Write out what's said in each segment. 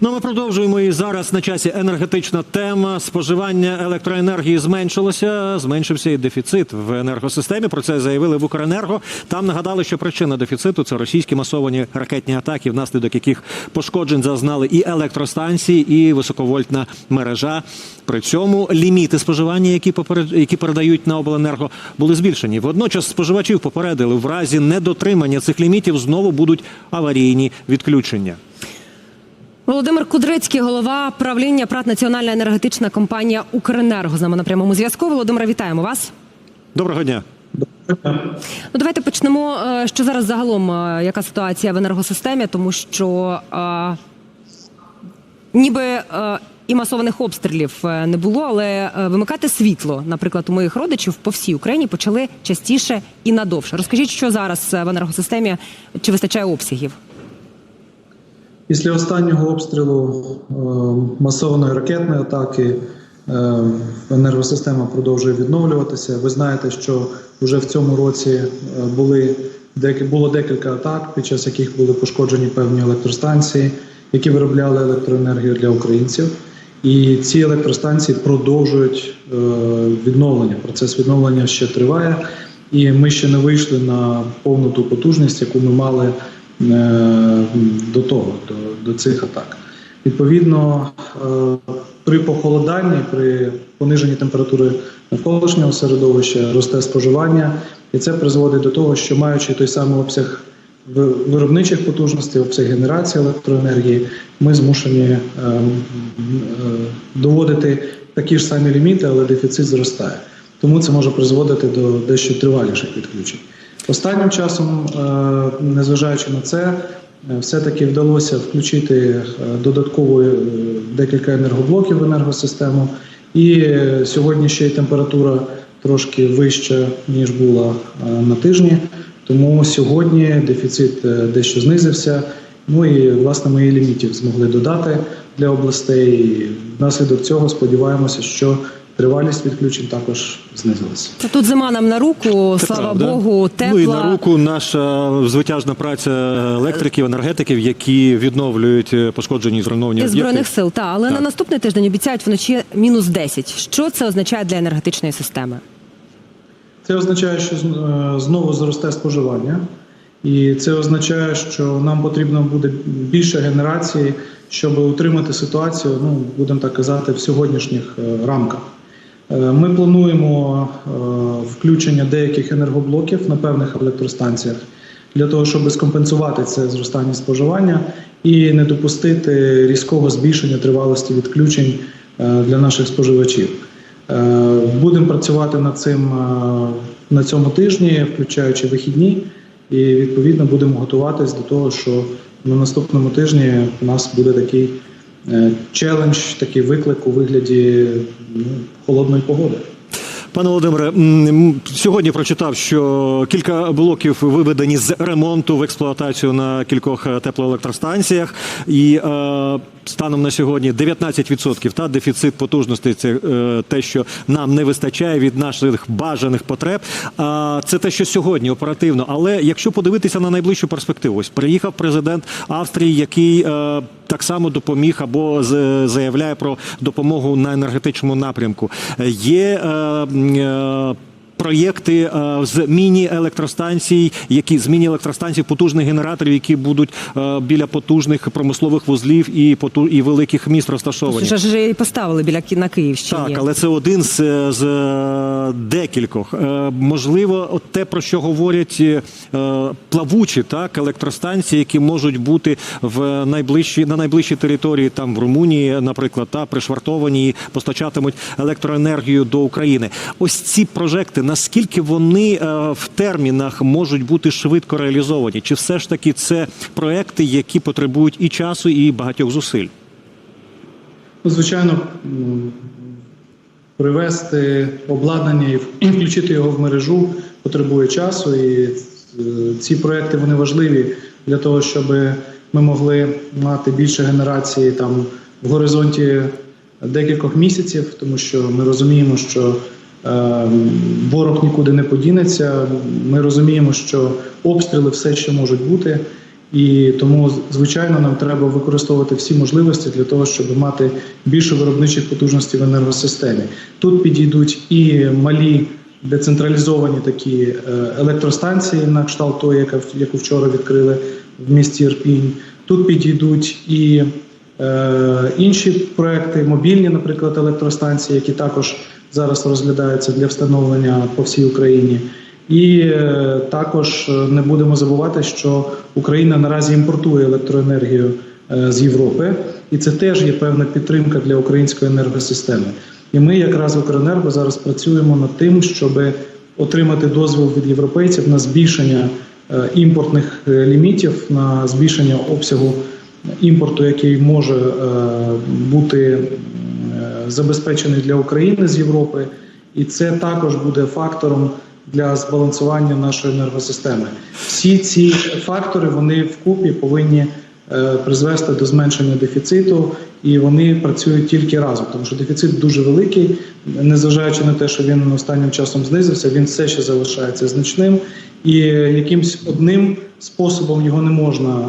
Ну, ми продовжуємо і зараз на часі енергетична тема. Споживання електроенергії зменшилося, зменшився і дефіцит в енергосистемі. Про це заявили в Укренерго. Там нагадали, що причина дефіциту це російські масовані ракетні атаки, внаслідок яких пошкоджень зазнали і електростанції, і високовольтна мережа. При цьому ліміти споживання, які поперед... які передають на обленерго, були збільшені. Водночас споживачів попередили в разі недотримання цих лімітів знову будуть аварійні відключення. Володимир Кудрицький, голова правління ПРАТ Національна енергетична компанія Укренерго. З нами на прямому зв'язку. Володимир, вітаємо вас. Доброго дня. Ну, давайте почнемо. е, Що зараз загалом е, яка ситуація в енергосистемі, тому що е, ніби е, і масованих обстрілів не було, але вимикати світло, наприклад, у моїх родичів по всій Україні почали частіше і надовше. Розкажіть, що зараз в енергосистемі чи вистачає обсягів? Після останнього обстрілу е, масованої ракетної атаки е, енергосистема продовжує відновлюватися. Ви знаєте, що вже в цьому році е, були було декілька атак, під час яких були пошкоджені певні електростанції, які виробляли електроенергію для українців. І ці електростанції продовжують відновлення. Процес відновлення ще триває, і ми ще не вийшли на повну ту потужність, яку ми мали до того, до, до цих атак. Відповідно, е, при похолоданні, при пониженні температури навколишнього середовища росте споживання, і це призводить до того, що маючи той самий обсяг виробничих потужностей, обсяг генерації електроенергії, ми змушені е, е, доводити такі ж самі ліміти, але дефіцит зростає. Тому це може призводити до дещо триваліших відключень. Останнім часом, незважаючи на це, все-таки вдалося включити е, додатково е, декілька енергоблоків в енергосистему. І е, сьогодні ще й температура трошки вища, ніж була е, на тижні. Тому сьогодні дефіцит е, дещо знизився. Ну і власне ми і лімітів змогли додати для областей. І внаслідок цього сподіваємося, що тривалість відключень також знизилася. Та Тут зима нам на руку, Це слава правда. Богу, тепла. Ну і на руку наша звитяжна праця електриків, енергетиків, які відновлюють е, пошкоджені і зруйновані об'єкти. збройних сил, та але Так. на наступний тиждень обіцяють вночі мінус 10. Що це означає для енергетичної системи? Це означає, що е, знову зросте споживання, і це означає, що нам потрібно буде більше генерації, щоб утримати ситуацію, ну будемо так казати, в сьогоднішніх е, рамках. Е, Ми плануємо е, включення деяких енергоблоків на певних електростанціях для того, щоб скомпенсувати це зростання споживання і не допустити різкого збільшення тривалості відключень е, для наших споживачів. Будемо працювати над цим на цьому тижні, включаючи вихідні, і відповідно будемо готуватись до того, що на наступному тижні у нас буде такий челендж, такий виклик у вигляді ну, холодної погоди. Пане Володимире, сьогодні прочитав, що кілька блоків виведені з ремонту в експлуатацію на кількох е, теплоелектростанціях, і е, станом на сьогодні 19% та дефіцит потужностей це е, те, що нам не вистачає від наших бажаних потреб. А це те, що сьогодні оперативно. Але якщо подивитися на найближчу перспективу, ось приїхав президент Австрії, який е, так само допоміг або заявляє про допомогу на енергетичному напрямку. Е, Є е, е, проєкти е, з міні-електростанцій, які з міні-електростанцій потужних генераторів, які будуть е, біля потужних промислових вузлів і поту- і великих міст розташовані. Вже ж і поставили біля на Київщині. Так, але це один з, з е, декількох. Можливо, от те, про що говорять плавучі так, електростанції, які можуть бути в найближчі, на найближчій території, там в Румунії, наприклад, та пришвартовані і постачатимуть електроенергію до України. Ось ці прожекти, наскільки вони е, в термінах можуть бути швидко реалізовані? Чи все ж таки це проекти, які потребують і часу, і багатьох зусиль? Ну, звичайно, привести обладнання і включити його в мережу потребує часу. І е, ці проекти вони важливі для того, щоб ми могли мати більше генерації там в горизонті декількох місяців, тому що ми розуміємо, що ворог нікуди не подінеться. Ми розуміємо, що обстріли все ще можуть бути. І тому, звичайно, нам треба використовувати всі можливості для того, щоб мати більше виробничих потужностей в енергосистемі. Тут підійдуть і малі децентралізовані такі е, електростанції, на кшталт яка яку вчора відкрили в місті Ірпінь. Тут підійдуть і е, інші проекти, мобільні, наприклад, електростанції, які також зараз розглядаються для встановлення по всій Україні. І е, також е, не будемо забувати, що Україна наразі імпортує електроенергію е, з Європи, і це теж є певна підтримка для української енергосистеми. І ми, якраз в Укренерго, зараз працюємо над тим, щоб отримати дозвіл від європейців на збільшення імпортних лімітів, на збільшення обсягу імпорту, який може бути забезпечений для України з Європи, і це також буде фактором для збалансування нашої енергосистеми. Всі ці фактори вони вкупі повинні призвести до зменшення дефіциту, і вони працюють тільки разом, тому що дефіцит дуже великий, незважаючи на те, що він останнім часом знизився, він все ще залишається значним, і якимсь одним способом його не можна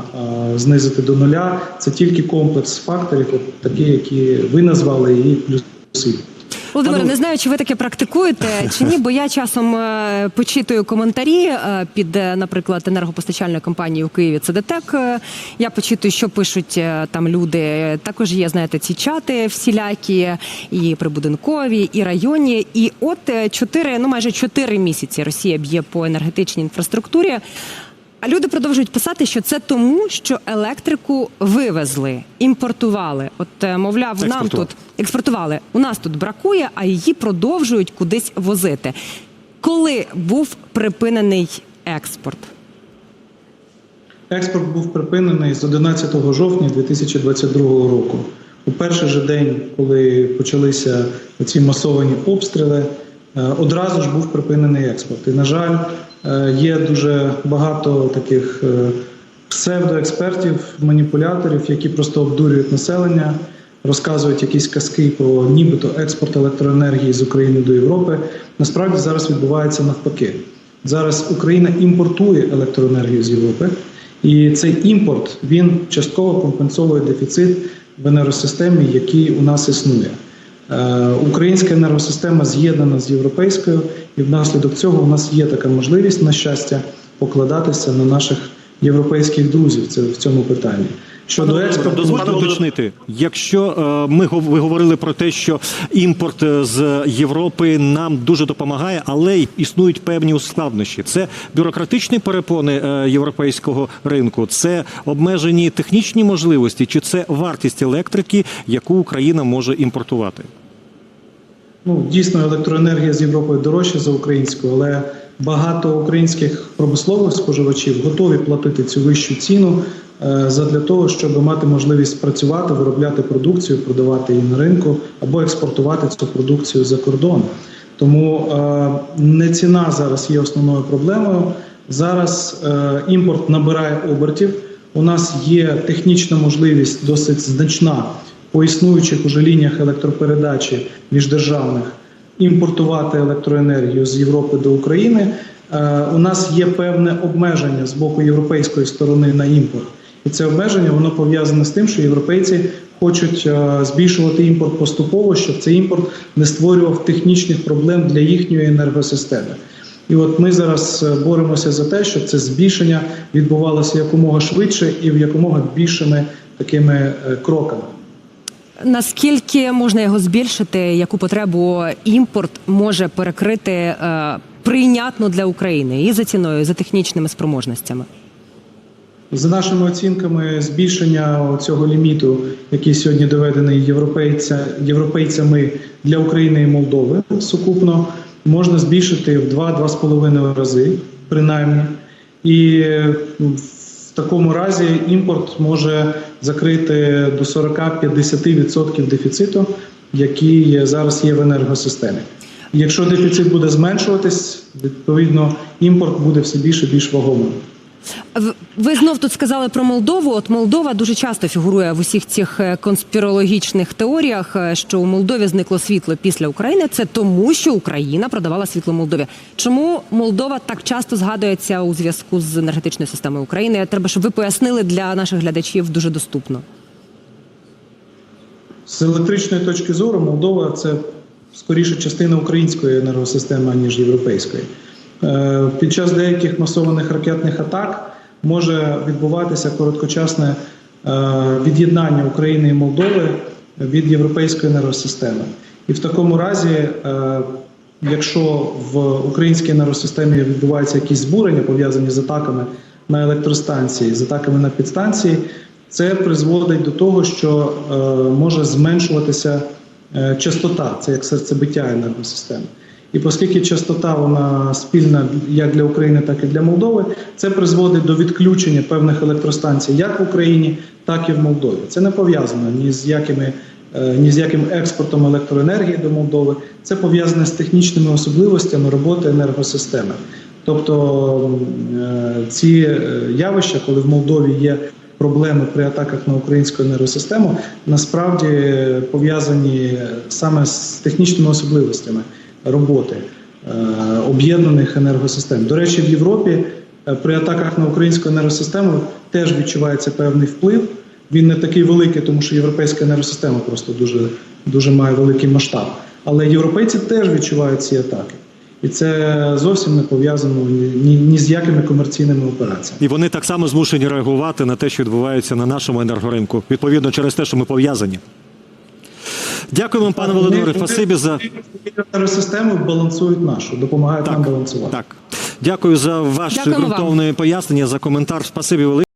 е, знизити до нуля. Це тільки комплекс факторів, от такі, які ви назвали, і плюси. Володимире, не знаю, чи ви таке практикуєте чи ні, бо я часом е, почитую коментарі е, під, е, наприклад, енергопостачальною компанією у Києві ЦДТЕК. Е, Я почитую, що пишуть там люди. Також є, знаєте, ці чати всілякі, і прибудинкові, і районні. І от чотири, ну майже чотири місяці Росія б'є по енергетичній інфраструктурі. А люди продовжують писати, що це тому, що електрику вивезли, імпортували. От, е, мовляв, нам тут експортували. У нас тут бракує, а її продовжують кудись возити. Коли був припинений експорт? Експорт був припинений з 11 жовтня 2022 року. У перший же день, коли почалися ці масовані обстріли, е, одразу ж був припинений експорт. І, на жаль, є дуже багато таких е, псевдоекспертів, маніпуляторів, які просто обдурюють населення, розказують якісь казки про нібито експорт електроенергії з України до Європи. Насправді зараз відбувається навпаки. Зараз Україна імпортує електроенергію з Європи, і цей імпорт він частково компенсовує дефіцит в енергосистемі, який у нас існує. Е, Українська енергосистема з'єднана з європейською, і внаслідок цього у нас є така можливість, на щастя, покладатися на наших європейських друзів це в цьому питанні. Щодо експорту, Дозвольте уточнити, якщо е, ми ви говорили про те, що імпорт е, з Європи нам дуже допомагає, але й існують певні складнощі. Це бюрократичні перепони е, європейського ринку, це обмежені технічні можливості, чи це вартість електрики, яку Україна може імпортувати? Ну, дійсно, електроенергія з Європою дорожча за українську, але багато українських промислових споживачів готові платити цю вищу ціну е, задля того, щоб мати можливість працювати, виробляти продукцію, продавати її на ринку або експортувати цю продукцію за кордон. Тому е, не ціна зараз є основною проблемою. Зараз е, імпорт набирає обертів. У нас є технічна можливість досить значна по існуючих уже лініях електропередачі міждержавних імпортувати електроенергію з Європи до України. Е, У нас є певне обмеження з боку європейської сторони на імпорт, і це обмеження воно пов'язане з тим, що європейці хочуть е, збільшувати імпорт поступово, щоб цей імпорт не створював технічних проблем для їхньої енергосистеми. І от ми зараз е, боремося за те, щоб це збільшення відбувалося якомога швидше і в якомога більшими такими кроками. Наскільки можна його збільшити? Яку потребу імпорт може перекрити е, прийнятно для України і за ціною, і за технічними спроможностями? За нашими оцінками, збільшення цього ліміту, який сьогодні доведений європейця, європейцями для України і Молдови сукупно, можна збільшити в 2-2,5 рази, принаймні. І в такому разі імпорт може закрити до 40-50% дефіциту, який зараз є в енергосистемі. Якщо дефіцит буде зменшуватись, відповідно імпорт буде все більше і більш вагомим. Ви знов тут сказали про Молдову. От Молдова дуже часто фігурує в усіх цих е, конспірологічних теоріях, е, що у Молдові зникло світло після України. Це тому, що Україна продавала світло Молдові. Чому Молдова так часто згадується у зв'язку з енергетичною системою України? Треба, щоб ви пояснили для наших глядачів дуже доступно. З електричної точки зору Молдова це скоріше частина української енергосистеми, ніж європейської. Е, Під час деяких масованих ракетних атак може відбуватися короткочасне е, від'єднання України і Молдови від європейської енергосистеми. І в такому разі, е, якщо в українській енергосистемі відбуваються якісь збурення, пов'язані з атаками на електростанції, з атаками на підстанції, це призводить до того, що може зменшуватися частота, це як серцебиття енергосистеми. І оскільки частота вона спільна як для України, так і для Молдови, це призводить до відключення певних електростанцій як в Україні, так і в Молдові. Це не пов'язано ні з якими е, ні з яким експортом електроенергії до Молдови. Це пов'язане з технічними особливостями роботи енергосистеми. Тобто е, ці е, явища, коли в Молдові є проблеми при атаках на українську енергосистему, насправді пов'язані саме з технічними особливостями роботи е, об'єднаних енергосистем. До речі, в Європі е, при атаках на українську енергосистему теж відчувається певний вплив. Він не такий великий, тому що європейська енергосистема просто дуже, дуже має великий масштаб. Але європейці теж відчувають ці атаки. І це зовсім не пов'язано ні, ні, ні з якими комерційними операціями. І вони так само змушені реагувати на те, що відбувається на нашому енергоринку, відповідно через те, що ми пов'язані. Дякую вам, пане Володимире. Спасибі за системи балансують нашу, допомагають нам балансувати. так. Дякую за ваше ґрунтовне пояснення, за коментар. Спасибі велике.